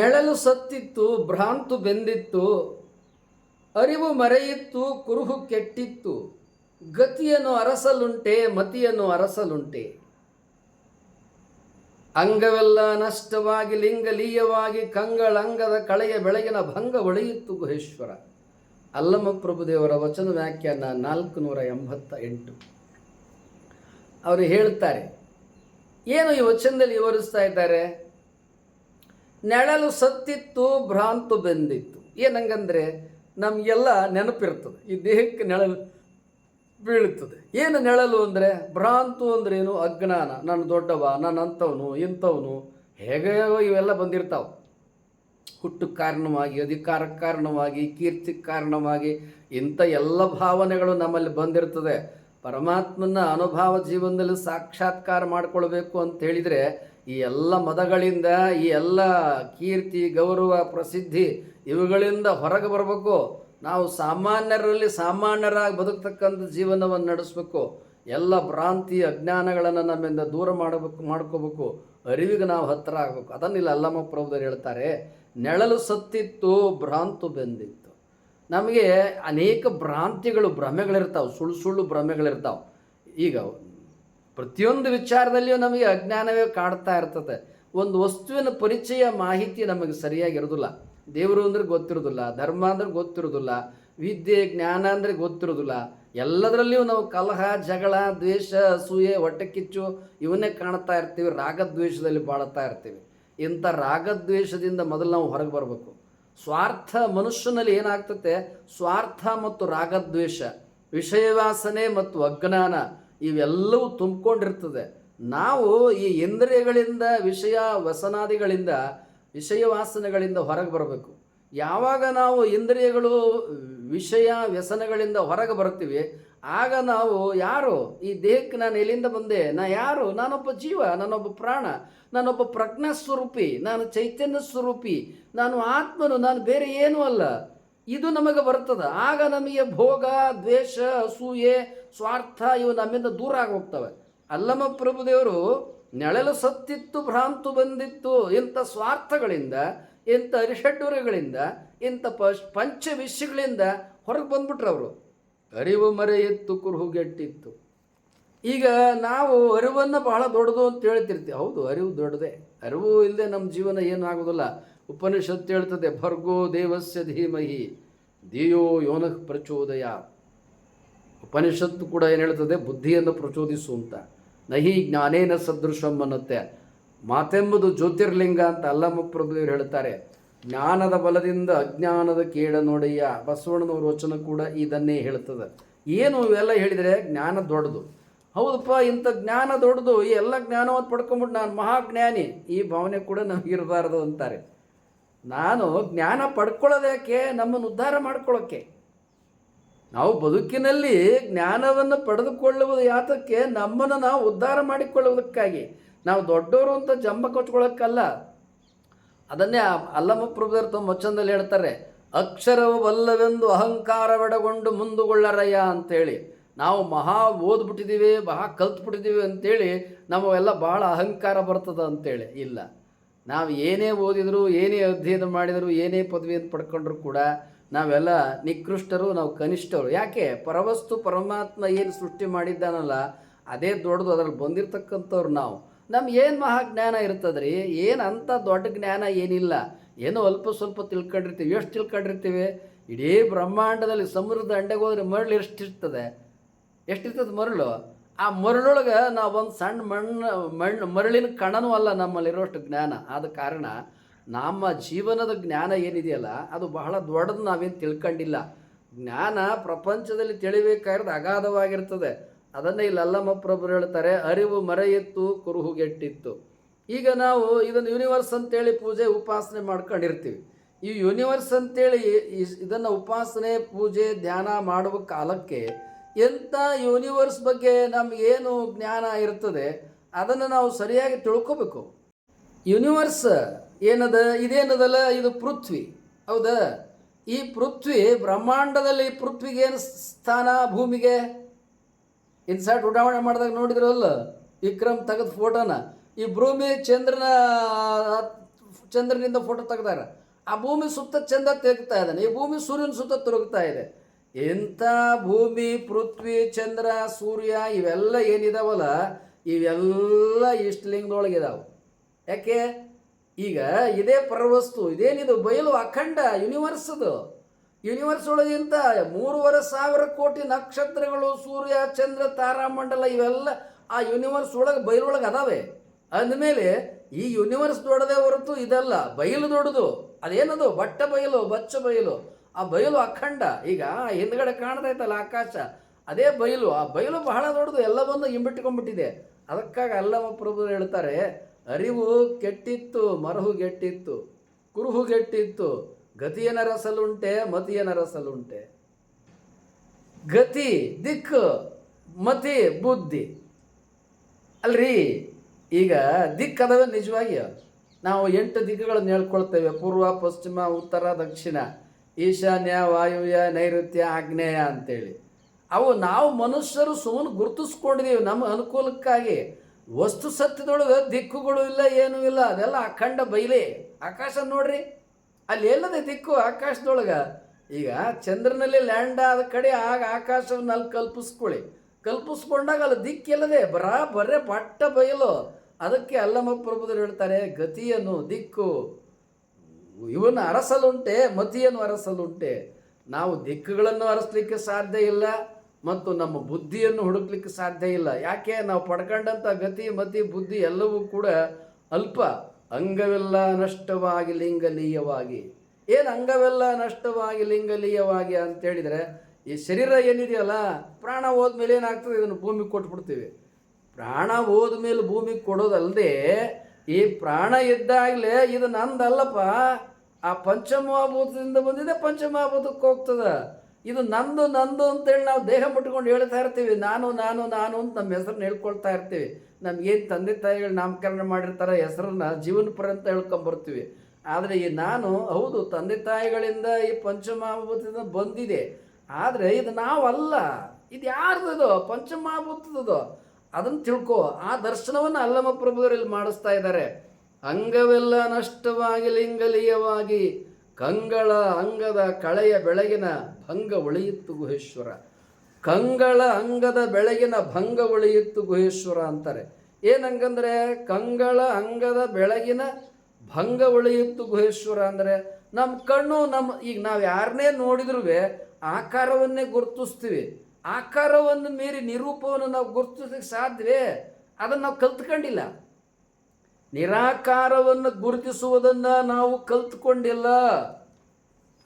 ನೆಳಲು ಸತ್ತಿತ್ತು, ಭ್ರಾಂತು ಬೆಂದಿತ್ತು, ಅರಿವು ಮರೆಯಿತ್ತು, ಕುರುಹು ಕೆಟ್ಟಿತ್ತು. ಗತಿಯನ್ನು ಅರಸಲುಂಟೆ, ಮತಿಯನ್ನು ಅರಸಲುಂಟೆ. ಅಂಗವೆಲ್ಲ ನಷ್ಟವಾಗಿ, ಲಿಂಗಲೀಯವಾಗಿ, ಕಂಗಳಂಗದ ಕಳೆಯ ಬೆಳಗಿನ ಭಂಗ ಒಳೆಯಿತ್ತು ಗುಹೇಶ್ವರ. ಅಲ್ಲಮ ಪ್ರಭುದೇವರ ವಚನ ವ್ಯಾಖ್ಯಾನ ನಾಲ್ಕು ನೂರ ಎಂಬತ್ತ ಎಂಟು ಅವರು ಹೇಳ್ತಾರೆ, ಏನು ಈ ವಚನದಲ್ಲಿ ವಿವರಿಸ್ತಾ ಇದ್ದಾರೆ? ನೆಳಲು ಸತ್ತಿತ್ತು, ಭ್ರಾಂತು ಬೆಂದಿತ್ತು. ಏನಂಗಂದರೆ ನಮಗೆಲ್ಲ ನೆನಪಿರ್ತದೆ. ಈ ದೇಹಕ್ಕೆ ನೆಳಲು ಬೀಳುತ್ತದೆ. ಏನು ನೆಳಲು ಅಂದರೆ ಭ್ರಾಂತು ಅಂದ್ರೆ ಏನು? ಅಜ್ಞಾನ. ನಾನು ದೊಡ್ಡವ, ನಾನು ಅಂಥವನು, ಇಂಥವನು. ಹೇಗೆ ಇವೆಲ್ಲ ಬಂದಿರ್ತಾವೆ. ಹುಟ್ಟು ಕಾರಣವಾಗಿ ಅಧಿಕಾರಕ್ಕೆ ಕಾರಣವಾಗಿ, ಕೀರ್ತಿ ಕಾರಣವಾಗಿ ಇಂಥ ಎಲ್ಲ ಭಾವನೆಗಳು ನಮ್ಮಲ್ಲಿ ಬಂದಿರ್ತದೆ. ಪರಮಾತ್ಮನ ಅನುಭವ ಜೀವನದಲ್ಲಿ ಸಾಕ್ಷಾತ್ಕಾರ ಮಾಡಿಕೊಳ್ಬೇಕು ಅಂತ ಹೇಳಿದರೆ ಈ ಎಲ್ಲ ಮದಗಳಿಂದ, ಈ ಎಲ್ಲ ಕೀರ್ತಿ, ಗೌರವ, ಪ್ರಸಿದ್ಧಿ ಇವುಗಳಿಂದ ಹೊರಗೆ ಬರಬೇಕು. ನಾವು ಸಾಮಾನ್ಯರಲ್ಲಿ ಸಾಮಾನ್ಯರಾಗಿ ಬದುಕ್ತಕ್ಕಂಥ ಜೀವನವನ್ನು ನಡೆಸಬೇಕು. ಎಲ್ಲ ಭ್ರಾಂತಿ ಅಜ್ಞಾನಗಳನ್ನು ನಮ್ಮಿಂದ ದೂರ ಮಾಡಬೇಕು, ಮಾಡ್ಕೋಬೇಕು. ಅರಿವಿಗೆ ನಾವು ಹತ್ತಿರ ಆಗಬೇಕು. ಅದನ್ನಿಲ್ಲ ಅಲ್ಲಮ್ಮ ಪ್ರಭುದರು ಹೇಳ್ತಾರೆ, ನೆಳಲು ಸತ್ತಿತ್ತು, ಭ್ರಾಂತು ಬೆಂದಿತ್ತು. ನಮಗೆ ಅನೇಕ ಭ್ರಾಂತಿಗಳು, ಭ್ರಮೆಗಳಿರ್ತಾವೆ, ಸುಳ್ಳು ಸುಳ್ಳು ಭ್ರಮೆಗಳಿರ್ತಾವೆ. ಈಗ ಪ್ರತಿಯೊಂದು ವಿಚಾರದಲ್ಲಿಯೂ ನಮಗೆ ಅಜ್ಞಾನವೇ ಕಾಡ್ತಾ ಇರ್ತದೆ. ಒಂದು ವಸ್ತುವಿನ ಪರಿಚಯ ಮಾಹಿತಿ ನಮಗೆ ಸರಿಯಾಗಿರೋದಿಲ್ಲ ದೇವರು ಅಂದ್ರೆ ಗೊತ್ತಿರೋದಿಲ್ಲ, ಧರ್ಮ ಅಂದ್ರೆ ಗೊತ್ತಿರೋದಿಲ್ಲ, ವಿದ್ಯೆ, ಜ್ಞಾನ ಅಂದರೆ ಗೊತ್ತಿರೋದಿಲ್ಲ. ಎಲ್ಲದರಲ್ಲಿಯೂ ನಾವು ಕಲಹ, ಜಗಳ, ದ್ವೇಷ, ಅಸೂಯೆ, ಹೊಟ್ಟೆಕಿಚ್ಚು, ಇವನ್ನೇ ಕಾಣ್ತಾ ಇರ್ತೀವಿ, ರಾಗದ್ವೇಷದಲ್ಲಿ ಬಾಳ್ತಾ ಇರ್ತೀವಿ. ಇಂಥ ರಾಗದ್ವೇಷದಿಂದ ಮೊದಲು ನಾವು ಹೊರಗೆ ಬರಬೇಕು. ಸ್ವಾರ್ಥ ಮನುಷ್ಯನಲ್ಲಿ ಏನಾಗ್ತತೆ ಸ್ವಾರ್ಥ ಮತ್ತು ರಾಗದ್ವೇಷ, ವಿಷಯವಾಸನೆ ಮತ್ತು ಅಜ್ಞಾನ. ಇವೆಲ್ಲವೂ ತುಂಬಿಕೊಂಡಿರ್ತದೆ. ನಾವು ಈ ಇಂದ್ರಿಯಗಳಿಂದ, ವಿಷಯ ವ್ಯಸನಾದಿಗಳಿಂದ ವಿಷಯ ವಾಸನೆಗಳಿಂದ ಹೊರಗೆ ಬರಬೇಕು. ಯಾವಾಗ ನಾವು ಇಂದ್ರಿಯಗಳು, ವಿಷಯ ವ್ಯಸನಗಳಿಂದ ಹೊರಗೆ ಬರ್ತೀವಿ ಆಗ ನಾವು ಯಾರು? ಈ ದೇಹಕ್ಕೆ ನಾನು ಎಲ್ಲಿಂದ ಬಂದೆ? ನಾ ಯಾರು? ನಾನೊಬ್ಬ ಜೀವ, ನಾನೊಬ್ಬ ಪ್ರಾಣ, ನಾನೊಬ್ಬ ಪ್ರಜ್ಞಾ ಸ್ವರೂಪಿ ನಾನು ಚೈತನ್ಯ ಸ್ವರೂಪಿ ನಾನು ಆತ್ಮನು, ನಾನು ಬೇರೆ ಏನೂ ಅಲ್ಲ. ಇದು ನಮಗೆ ಬರ್ತದೆ. ಆಗ ನಮಗೆ ಭೋಗ, ದ್ವೇಷ, ಅಸೂಯೆ, ಸ್ವಾರ್ಥ ಇವು ನಮ್ಮಿಂದ ದೂರ ಆಗಿ ಹೋಗ್ತವೆ. ಅಲ್ಲಮ್ಮ ಪ್ರಭುದೇವರು ನೆಳಲು ಸತ್ತಿತ್ತು, ಭ್ರಾಂತು ಬಂದಿತ್ತು, ಇಂಥ ಸ್ವಾರ್ಥಗಳಿಂದ, ಇಂಥ ಅರಿಷಡ್ಡುರಗಳಿಂದ ಇಂಥ ಪಶ್, ಪಂಚ ವಿಷಯಗಳಿಂದ ಹೊರಗೆ ಬಂದ್ಬಿಟ್ರು ಅವರು ಅರಿವು ಮರೆಯಿತ್ತು ಕುರುಹುಗೆಟ್ಟಿತ್ತು ಈಗ ನಾವು ಅರಿವನ್ನು ಬಹಳ ದೊಡ್ಡದು ಅಂತ ಹೇಳ್ತಿರ್ತೀವಿ. ಹೌದು, ಅರಿವು ದೊಡ್ಡದೇ. ಅರಿವು ಇಲ್ಲದೆ ನಮ್ಮ ಜೀವನ ಏನಾಗೋದಿಲ್ಲ. ಉಪನಿಷತ್ ಹೇಳ್ತದೆ, ಭರ್ಗೋ ದೇವಸ್ಯ ಧೀಮಹಿ, ಧಿಯೋ ಯೋನಃ ಪ್ರಚೋದಯ. ಉಪನಿಷತ್ತು ಕೂಡ ಏನು ಹೇಳ್ತದೆ, ಬುದ್ಧಿಯನ್ನು ಪ್ರಚೋದಿಸು ಅಂತ. ನಹಿ ಜ್ಞಾನೇನ ಸದೃಶಂ ಅನ್ನತ್ತೆ. ಮಾತೆಂಬುದು ಜ್ಯೋತಿರ್ಲಿಂಗ ಅಂತ ಅಲ್ಲಮ್ಮ ಪ್ರಭುದೇವರು ಹೇಳ್ತಾರೆ. ಜ್ಞಾನದ ಬಲದಿಂದ ಅಜ್ಞಾನದ ಕೇಳ ನೋಡಯ್ಯ. ಬಸವಣ್ಣನವ್ರ ವಚನ ಕೂಡ ಇದನ್ನೇ ಹೇಳ್ತದೆ. ಏನು ಇವೆಲ್ಲ ಹೇಳಿದರೆ ಜ್ಞಾನ ದೊಡ್ಡದು. ಹೌದಪ್ಪ, ಇಂಥ ಜ್ಞಾನ ದೊಡ್ಡದು, ಈ ಎಲ್ಲ ಜ್ಞಾನವನ್ನು ಪಡ್ಕೊಂಬಿಟ್ಟು ನಾನು ಮಹಾಜ್ಞಾನಿ, ಈ ಭಾವನೆ ಕೂಡ ನಮಗಿರಬಾರ್ದು ಅಂತಾರೆ. ನಾನು ಜ್ಞಾನ ಪಡ್ಕೊಳ್ಳೋದಕ್ಕೆ ನಮ್ಮನ್ನು ಉದ್ಧಾರ ಮಾಡ್ಕೊಳ್ಳೋಕ್ಕೆ ನಾವು ಬದುಕಿನಲ್ಲಿ ಜ್ಞಾನವನ್ನು ಪಡೆದುಕೊಳ್ಳುವುದು ಯಾತಕ್ಕೆ? ನಮ್ಮನ್ನು ನಾವು ಉದ್ಧಾರ ಮಾಡಿಕೊಳ್ಳುವುದಕ್ಕಾಗಿ. ನಾವು ದೊಡ್ಡವರು ಅಂತ ಜಂಬ ಕೊಚ್ಕೊಳ್ಳೋಕ್ಕಲ್ಲ. ಅದನ್ನೇ ಅಲ್ಲಮ್ಮ ಪ್ರಭುದರ್ ತಮ್ಮ ಮೊಚ್ಚಂದಲ್ಲಿ ಹೇಳ್ತಾರೆ ಅಕ್ಷರವು ಬಲ್ಲವೆಂದು ಅಹಂಕಾರವೆಡಗೊಂಡು ಮುಂದುಗೊಳ್ಳರಯ್ಯ ಅಂತೇಳಿ. ನಾವು ಮಹಾ ಓದ್ಬಿಟ್ಟಿದ್ದೀವಿ, ಮಹಾ ಕಲ್ತ್ಬಿಟ್ಟಿದ್ದೀವಿ ಅಂತೇಳಿ ನಮಗೆಲ್ಲ ಭಾಳ ಅಹಂಕಾರ ಬರ್ತದೆ ಅಂತೇಳಿ ಇಲ್ಲ. ನಾವು ಏನೇ ಓದಿದರೂ, ಏನೇ ಅಧ್ಯಯನ ಮಾಡಿದರೂ, ಏನೇ ಪದವಿಯನ್ನು ಪಡ್ಕೊಂಡ್ರು ಕೂಡ ನಾವೆಲ್ಲ ನಿಕೃಷ್ಟರು, ನಾವು ಕನಿಷ್ಠರು. ಯಾಕೆ? ಪರವಸ್ತು ಪರಮಾತ್ಮ ಏನು ಸೃಷ್ಟಿ ಮಾಡಿದ್ದಾನಲ್ಲ, ಅದೇ ದೊಡ್ಡದು ಅದರಲ್ಲಿ ಬಂದಿರತಕ್ಕಂಥವ್ರು ನಾವು. ನಮ್ಗೆ ಏನು ಇರ್ತದೆ ರೀ ಏನು ಅಂಥ ದೊಡ್ಡ ಜ್ಞಾನ ಏನಿಲ್ಲ? ಏನೋ ಅಲ್ಪ ಸ್ವಲ್ಪ ತಿಳ್ಕೊಂಡಿರ್ತೀವಿ. ಎಷ್ಟು ತಿಳ್ಕೊಂಡಿರ್ತೀವಿ? ಇಡೀ ಬ್ರಹ್ಮಾಂಡದಲ್ಲಿ ಸಮುದ್ರದ ಅಂಡೆಗೆ ಹೋದರೆ ಮರಳು ಎಷ್ಟಿರ್ತದೆ ಎಷ್ಟಿರ್ತದೆ ಮರಳು? ಆ ಮರಳೊಳಗೆ ನಾವು ಒಂದು ಸಣ್ಣ ಮಣ್ಣು ಮಣ್ಣು, ಮರಳಿನ ಕಣನೂ ಅಲ್ಲ ನಮ್ಮಲ್ಲಿರೋಷ್ಟು ಜ್ಞಾನ. ಆದ ಕಾರಣ ನಮ್ಮ ಜೀವನದ ಜ್ಞಾನ ಏನಿದೆಯಲ್ಲ, ಅದು ಬಹಳ ದೊಡ್ಡದು ನಾವೇನು ತಿಳ್ಕೊಂಡಿಲ್ಲ. ಜ್ಞಾನ ಪ್ರಪಂಚದಲ್ಲಿ ತಿಳಿಬೇಕಾಗಿರೋದು ಅಗಾಧವಾಗಿರ್ತದೆ. ಅದನ್ನೇ ಇಲ್ಲಿ ಅಲ್ಲಮ್ಮ ಪ್ರಭುರು ಹೇಳ್ತಾರೆ, ಅರಿವು ಮರೆಯಿತ್ತು ಕುರುಹುಗೆಟ್ಟಿತ್ತು ಈಗ ನಾವು ಇದನ್ನು ಯೂನಿವರ್ಸ್ ಅಂತೇಳಿ ಪೂಜೆ, ಉಪಾಸನೆ ಮಾಡ್ಕೊಂಡಿರ್ತೀವಿ. ಈ ಯೂನಿವರ್ಸ್ ಅಂತೇಳಿ ಇದನ್ನು ಉಪಾಸನೆ, ಪೂಜೆ, ಧ್ಯಾನ ಮಾಡುವ ಕಾಲಕ್ಕೆ ಎಂಥ ಯೂನಿವರ್ಸ್ ಬಗ್ಗೆ ನಮಗೇನು ಜ್ಞಾನ ಇರ್ತದೆ, ಅದನ್ನು ನಾವು ಸರಿಯಾಗಿ ತಿಳ್ಕೋಬೇಕು. ಯೂನಿವರ್ಸ್ ಏನದ? ಇದೇನದಲ್ಲ? ಇದು ಪೃಥ್ವಿ. ಹೌದಾ? ಈ ಪೃಥ್ವಿ ಬ್ರಹ್ಮಾಂಡದಲ್ಲಿ ಪೃಥ್ವಿಗೆ ಏನು ಸ್ಥಾನ, ಭೂಮಿಗೆ? ಇನ್ಸರ್ಟ್ ಉಡಾವಣೆ ಮಾಡಿದಾಗ ನೋಡಿದ್ರಲ್ಲ, ವಿಕ್ರಮ್ ತೆಗೆದ ಫೋಟೋನ? ಈ ಭೂಮಿ ಚಂದ್ರನ, ಚಂದ್ರನಿಂದ ಫೋಟೋ ತೆಗ್ದಾರ. ಆ ಭೂಮಿ ಸುತ್ತ ಚಂದ ತೆಗ್ತಾ ಇದ್ದಾನೆ. ಈ ಭೂಮಿ ಸೂರ್ಯನ ಸುತ್ತ ತಿರುಗ್ತಾ ಇದೆ. ಇಂಥ ಭೂಮಿ, ಪೃಥ್ವಿ, ಚಂದ್ರ, ಸೂರ್ಯ ಇವೆಲ್ಲ ಏನಿದಾವಲ್ಲ, ಇವೆಲ್ಲ ಇಷ್ಟಲಿಂಗದೊಳಗೆ ಇದಾವೆ ಯಾಕೆ? ಈಗ ಇದೇ ಪರವಸ್ತು, ಇದೇನಿದು, ಬಯಲು ಅಖಂಡ ಯೂನಿವರ್ಸ್ದು ಯೂನಿವರ್ಸ್ ಒಳಗಿಂತ ಮೂರುವರೆ ಸಾವಿರ ಕೋಟಿ ನಕ್ಷತ್ರಗಳು, ಸೂರ್ಯ, ಚಂದ್ರ ತಾರಾಮಂಡಲ ಇವೆಲ್ಲ ಆ ಯೂನಿವರ್ಸ್ ಒಳಗೆ ಬಯಲೊಳಗೆ ಅದಾವೆ. ಅಂದಮೇಲೆ ಈ ಯೂನಿವರ್ಸ್ ದೊಡ್ಡದೇ ಹೊರತು ಇದಲ್ಲ, ಬಯಲು ದೊಡ್ಡದು. ಅದೇನದು? ಬಟ್ಟ ಬಯಲು, ಬಚ್ಚ ಬಯಲು. ಆ ಬಯಲು ಅಖಂಡ. ಈಗ ಹಿಂದ್ಗಡೆ ಕಾಣ್ತೈತಲ್ಲ ಆಕಾಶ. ಅದೇ ಬಯಲು. ಆ ಬಯಲು ಬಹಳ ದೊಡ್ಡದು. ಎಲ್ಲವನ್ನು ಹಿಂಬಿಟ್ಕೊಂಡ್ಬಿಟ್ಟಿದೆ. ಅದಕ್ಕಾಗಿ ಅಲ್ಲಮ ಪ್ರಭು ಹೇಳ್ತಾರೆ, ಅರಿವು ಕೆಟ್ಟಿತ್ತು, ಮರಹು ಗೆಟ್ಟಿತ್ತು ಕುರುಹು ಗೆಟ್ಟಿತ್ತು ಗತಿಯನ ರಸಲುಂಟೆ ಮತಿಯನ ರಸಲುಂಟೆ ಗತಿ, ದಿಕ್ಕು, ಮತಿ, ಬುದ್ಧಿ. ಅಲ್ರಿ? ಈಗ ದಿಕ್ಕದವ ನಿಜವಾಗಿ. ನಾವು ಎಂಟು ದಿಕ್ಕುಗಳನ್ನು ಹೇಳ್ಕೊಳ್ತೇವೆ. ಪೂರ್ವ, ಪಶ್ಚಿಮ, ಉತ್ತರ, ದಕ್ಷಿಣ. ಈಶಾನ್ಯ, ವಾಯುವ್ಯ, ನೈಋತ್ಯ, ಆಗ್ನೇಯ ಅಂತೇಳಿ. ಅವು ನಾವು ಮನುಷ್ಯರು ಸುಮ್ಮನೆ ಗುರುತಿಸ್ಕೊಂಡಿದ್ದೀವಿ ನಮ್ಮ ಅನುಕೂಲಕ್ಕಾಗಿ ವಸ್ತು ಸತ್ಯದೊಳಗೆ ದಿಕ್ಕುಗಳು ಇಲ್ಲ, ಏನೂ ಇಲ್ಲ. ಅದೆಲ್ಲ ಅಖಂಡ ಬಯಲೇ ಆಕಾಶ ನೋಡ್ರಿ, ಅಲ್ಲಿ ಎಲ್ಲದೆ ದಿಕ್ಕು ಆಕಾಶದೊಳಗೆ. ಈಗ ಚಂದ್ರನಲ್ಲಿ ಲ್ಯಾಂಡ್ ಆದ ಕಡೆ ಆಗ ಆಕಾಶವನ್ನು ಅಲ್ಲಿ ಕಲ್ಪಿಸ್ಕೊಳ್ಳಿ. ಕಲ್ಪಿಸ್ಕೊಂಡಾಗ ಅಲ್ಲಿ ದಿಕ್ಕಿಲ್ಲದೆ ಬರಾ ಬರೇ ಬಟ್ಟ ಬಯಲು. ಅದಕ್ಕೆ ಅಲ್ಲಮ ಪ್ರಭುದರು ಹೇಳ್ತಾರೆ, ಗತಿಯನ್ನು, ದಿಕ್ಕು. ಇವನ್ನು ಅರಸಲುಂಟೆ ಮತಿಯನ್ನು ಅರಸಲುಂಟೆ. ನಾವು ದಿಕ್ಕುಗಳನ್ನು ಅರಸಲಿಕ್ಕೆ ಸಾಧ್ಯ ಇಲ್ಲ ಮತ್ತು ನಮ್ಮ ಬುದ್ಧಿಯನ್ನು ಹುಡುಕ್ಲಿಕ್ಕೆ ಸಾಧ್ಯ ಇಲ್ಲ. ಯಾಕೆ? ನಾವು ಪಡ್ಕೊಂಡಂಥ ಗತಿ, ಮತಿ, ಬುದ್ಧಿ ಎಲ್ಲವೂ ಕೂಡ ಅಲ್ಪ ಅಂಗವೆಲ್ಲ ನಷ್ಟವಾಗಿ ಲಿಂಗಲೀಯವಾಗಿ. ಏನು ಅಂಗವೆಲ್ಲ ನಷ್ಟವಾಗಿ ಲಿಂಗಲೀಯವಾಗಿ ಅಂತ ಹೇಳಿದರೆ ಈ ಶರೀರ ಏನಿದೆಯಲ್ಲ, ಪ್ರಾಣ ಹೋದ್ಮೇಲೆ ಏನಾಗ್ತದೆ? ಇದನ್ನು ಭೂಮಿಗೆ ಕೊಟ್ಬಿಡ್ತೀವಿ. ಪ್ರಾಣ ಹೋದ್ಮೇಲೆ ಭೂಮಿಗೆ ಕೊಡೋದಲ್ಲದೆ ಈ ಪ್ರಾಣ ಇದ್ದಾಗಲೇ ಇದು ನಂದಲ್ಲಪ್ಪ. ಆ ಪಂಚಮಹಾಭೂತದಿಂದ ಬಂದಿದೆ, ಪಂಚಮಹಾಭೂತಕ್ಕೆ ಹೋಗ್ತದೆ. ಇದು ನಂದು ನಂದು ಅಂತೇಳಿ ನಾವು ದೇಹ ಮುಟ್ಕೊಂಡು ಹೇಳ್ತಾ ಇರ್ತೀವಿ. ನಾನು ನಾನು ನಾನು ಅಂತ ನಮ್ಮ ಹೆಸರನ್ನ ಹೇಳ್ಕೊಳ್ತಾ ಇರ್ತೀವಿ. ನಮ್ಗೇನು ತಂದೆ ತಾಯಿಗಳು ನಾಮಕರಣ ಮಾಡಿರ್ತಾರೆ ಹೆಸರನ್ನ ಜೀವನ ಪರ್ಯಂತ ಹೇಳ್ಕೊಂಬರ್ತೀವಿ. ಆದರೆ ಈ ನಾನು, ಹೌದು, ತಂದೆ ತಾಯಿಗಳಿಂದ ಈ ಪಂಚಮಹಾಭೂತದಿಂದ ಬಂದಿದೆ. ಆದರೆ ಇದು ನಾವಲ್ಲ. ಇದು ಯಾರ್ದದು? ಪಂಚಮಹಾಭೂತದ್ದು. ಅದನ್ನು ತಿಳ್ಕೊ, ಆ ದರ್ಶನವನ್ನು ಅಲ್ಲಮ ಪ್ರಭುಗಳಲ್ಲಿ ಮಾಡಿಸ್ತಾ ಇದ್ದಾರೆ. ಅಂಗವೆಲ್ಲ ನಷ್ಟವಾಗಿ ಲಿಂಗಲೀಯವಾಗಿ ಕಂಗಳ ಅಂಗದ ಕಳೆಯ ಬೆಳಗಿನ ಭಂಗ ಉಳಿಯಿತು ಗುಹೇಶ್ವರ. ಕಂಗಳ ಅಂಗದ ಬೆಳಗಿನ ಭಂಗ ಉಳಿಯಿತು ಗುಹೇಶ್ವರ ಅಂತಾರೆ. ಏನಂಗಂದ್ರೆ ಕಂಗಳ ಅಂಗದ ಬೆಳಗಿನ ಭಂಗ ಉಳಿಯಿತು ಗುಹೇಶ್ವರ ಅಂದರೆ ನಮ್ಮ ಕಣ್ಣು ನಮ್ಮ ಈಗ ನಾವು ಯಾರನ್ನೇ ನೋಡಿದ್ರೂ ಆಕಾರವನ್ನೇ ಗುರುತಿಸ್ತೀವಿ. ಆಕಾರವನ್ನು ಮೀರಿ ನಿರೂಪವನ್ನು ನಾವು ಗುರುತಿಸಲಿಕ್ಕೆ ಸಾಧ್ಯವೇ? ಅದನ್ನು ನಾವು ಕಲ್ತ್ಕೊಂಡಿಲ್ಲ. ನಿರಾಕಾರವನ್ನು ಗುರುತಿಸುವುದನ್ನು ನಾವು ಕಲ್ತ್ಕೊಂಡಿಲ್ಲ.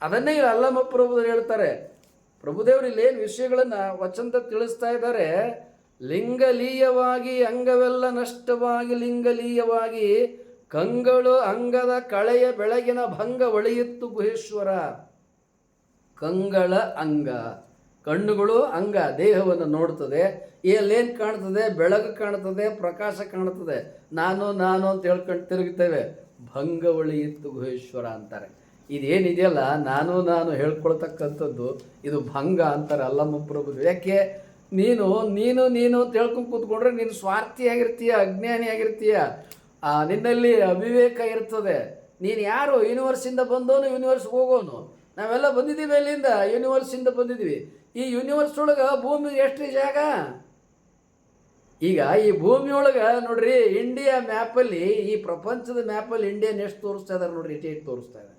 ಅದನ್ನೇ ಇಲ್ಲಿ ಅಲ್ಲಮ ಪ್ರಭುದೇವರು ಹೇಳ್ತಾರೆ. ಪ್ರಭುದೇವರು ಇಲ್ಲೇನು ವಿಷಯಗಳನ್ನು ವಚನದ ತಿಳಿಸ್ತಾ ಇದ್ದಾರೆ. ಲಿಂಗಲೀಯವಾಗಿ ಅಂಗವೆಲ್ಲ ನಷ್ಟವಾಗಿ ಲಿಂಗಲೀಯವಾಗಿ ಕಂಗಳು ಅಂಗದ ಕಳೆಯ ಬೆಳಗಿನ ಭಂಗ ಒಳೆಯಿತ್ತು ಗುಹೇಶ್ವರ. ಕಂಗಳ ಅಂಗ. ಕಣ್ಣುಗಳು ಅಂಗ ದೇಹವನ್ನು ನೋಡ್ತದೆ. ಎಲ್ಲೇನು ಕಾಣ್ತದೆ? ಬೆಳಕು ಕಾಣ್ತದೆ, ಪ್ರಕಾಶ ಕಾಣ್ತದೆ. ನಾನು ನಾನು ಅಂತ ಹೇಳ್ಕೊಂಡು ತಿರುಗುತ್ತೇವೆ ಭಂಗವಳಿ ಇತ್ತು ಗುಹೇಶ್ವರ ಅಂತಾರೆ. ಇದೇನಿದೆಯಲ್ಲ, ನಾನು ನಾನು ಹೇಳ್ಕೊಳ್ತಕ್ಕಂಥದ್ದು, ಇದು ಭಂಗ ಅಂತಾರೆ ಅಲ್ಲಮ್ಮ ಪ್ರಭು ಯಾಕೆ? ನೀನು ನೀನು ನೀನು ಅಂತ ಹೇಳ್ಕೊಂಡು ಕೂತ್ಕೊಂಡ್ರೆ ನೀನು ಸ್ವಾರ್ಥಿಯಾಗಿರ್ತೀಯ, ಅಜ್ಞಾನಿಯಾಗಿರ್ತೀಯ. ನಿನ್ನಲ್ಲಿ ಅವಿವೇಕ ಇರ್ತದೆ. ನೀನು ಯಾರು? ಯೂನಿವರ್ಸಿಂದ ಬಂದವನು ಯೂನಿವರ್ಸ್ಗೆ ಹೋಗೋನು. ನಾವೆಲ್ಲ ಬಂದಿದ್ದೀವಿ ಅಲ್ಲಿಂದ ಯೂನಿವರ್ಸಿಂದ ಬಂದಿದ್ದೀವಿ. ಈ ಯೂನಿವರ್ಸ್ ಒಳಗೆ ಭೂಮಿ ಎಷ್ಟು ಜಾಗ? ಈಗ ಈ ಭೂಮಿಯೊಳಗೆ ನೋಡ್ರಿ ಇಂಡಿಯಾ ಮ್ಯಾಪಲ್ಲಿ ಈ ಪ್ರಪಂಚದ ಮ್ಯಾಪಲ್ಲಿ ಇಂಡಿಯಾನ ಎಷ್ಟು ತೋರಿಸ್ತಾ ಇದಾರೆ ನೋಡ್ರಿ ಇಟ್ಟು ತೋರಿಸ್ತಾ ಇದ್ದಾರೆ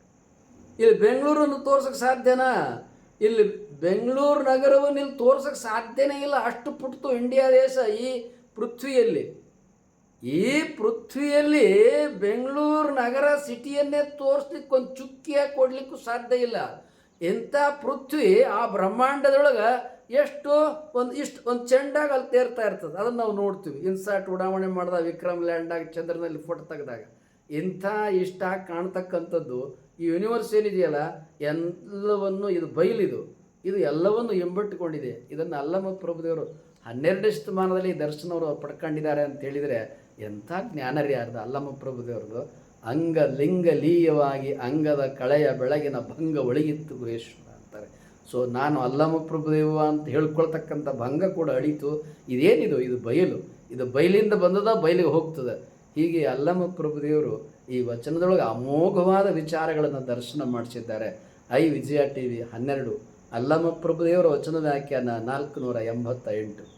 ಇಲ್ಲಿ ಬೆಂಗಳೂರನ್ನು ತೋರ್ಸಕ್ಕೆ ಸಾಧ್ಯನಾ? ಇಲ್ಲಿ ಬೆಂಗಳೂರು ನಗರವನ್ನು ಇಲ್ಲಿ ತೋರ್ಸಕ್ಕೆ ಸಾಧ್ಯನೇ ಇಲ್ಲ. ಅಷ್ಟು ಪುಟ್ತು ಇಂಡಿಯಾ ದೇಶ ಈ ಪೃಥ್ವಿಯಲ್ಲಿ. ಈ ಪೃಥ್ವಿಯಲ್ಲಿ ಬೆಂಗಳೂರು ನಗರ ಸಿಟಿಯನ್ನೇ ತೋರಿಸ್ಲಿಕ್ಕೆ ಒಂದು ಚುಕ್ಕಿಯಾಗಿ ಕೊಡಲಿಕ್ಕೂ ಸಾಧ್ಯ ಇಲ್ಲ. ಇಂಥ ಪೃಥ್ವಿ ಆ ಬ್ರಹ್ಮಾಂಡದೊಳಗೆ ಎಷ್ಟು ಒಂದು, ಇಷ್ಟು ಒಂದು ಚೆಂಡಾಗಿ ಅಲ್ಲಿ ತೇರ್ತಾ ಇರ್ತದೆ. ಅದನ್ನು ನಾವು ನೋಡ್ತೀವಿ. ಇನ್ಸಾಟ್ ಉಡಾವಣೆ ಮಾಡಿದ ವಿಕ್ರಮ್ ಲ್ಯಾಂಡಾಗಿ ಚಂದ್ರನಲ್ಲಿ ಫೋಟೋ ತೆಗೆದಾಗ. ಇಂಥ ಇಷ್ಟ ಕಾಣ್ತಕ್ಕಂಥದ್ದು ಈ ಯೂನಿವರ್ಸ್ ಏನಿದೆಯಲ್ಲ, ಎಲ್ಲವನ್ನು ಇದು ಬಯಲಿದು. ಇದು ಎಲ್ಲವನ್ನು ಎಂಬಿಟ್ಟುಕೊಂಡಿದೆ. ಇದನ್ನು ಅಲ್ಲಮ್ಮ ಪ್ರಭುದೇವರು ಹನ್ನೆರಡನೇ ಶತಮಾನದಲ್ಲಿ ದರ್ಶನವರು ಪಡ್ಕೊಂಡಿದ್ದಾರೆ ಅಂತ ಹೇಳಿದರೆ ಎಂಥ ಜ್ಞಾನರಿ ಅರ್ಧ ಅಲ್ಲಮ್ಮ ಪ್ರಭು ಪ್ರಭುದೇವ್ರದ್ದು ಅಂಗ ಲಿಂಗಲೀಯವಾಗಿ ಅಂಗದ ಕಳೆಯ ಬೆಳಗಿನ ಭಂಗ ಒಳಗಿತ್ತು ಗುಹೇಶ್ವರ ಅಂತಾರೆ. ಸೊ ನಾನು ಅಲ್ಲಮ ಪ್ರಭುದೇವ ಅಂತ ಹೇಳ್ಕೊಳ್ತಕ್ಕಂಥ ಭಂಗ ಕೂಡ ಅಳಿತು. ಇದೇನಿದು? ಇದು ಬಯಲು. ಇದು ಬಯಲಿಂದ ಬಂದದ, ಬಯಲಿಗೆ ಹೋಗ್ತದೆ. ಹೀಗೆ ಅಲ್ಲಮ ಪ್ರಭುದೇವರು ಈ ವಚನದೊಳಗೆ ಅಮೋಘವಾದ ವಿಚಾರಗಳನ್ನು ದರ್ಶನ ಮಾಡಿಸಿದ್ದಾರೆ. ಐ ವಿಜಯ ಟಿ ವಿ ಹನ್ನೆರಡು. ಅಲ್ಲಮ ಪ್ರಭುದೇವರ ವಚನ ವ್ಯಾಖ್ಯಾನ ನಾಲ್ಕು ನೂರ ಎಂಬತ್ತ ಎಂಟು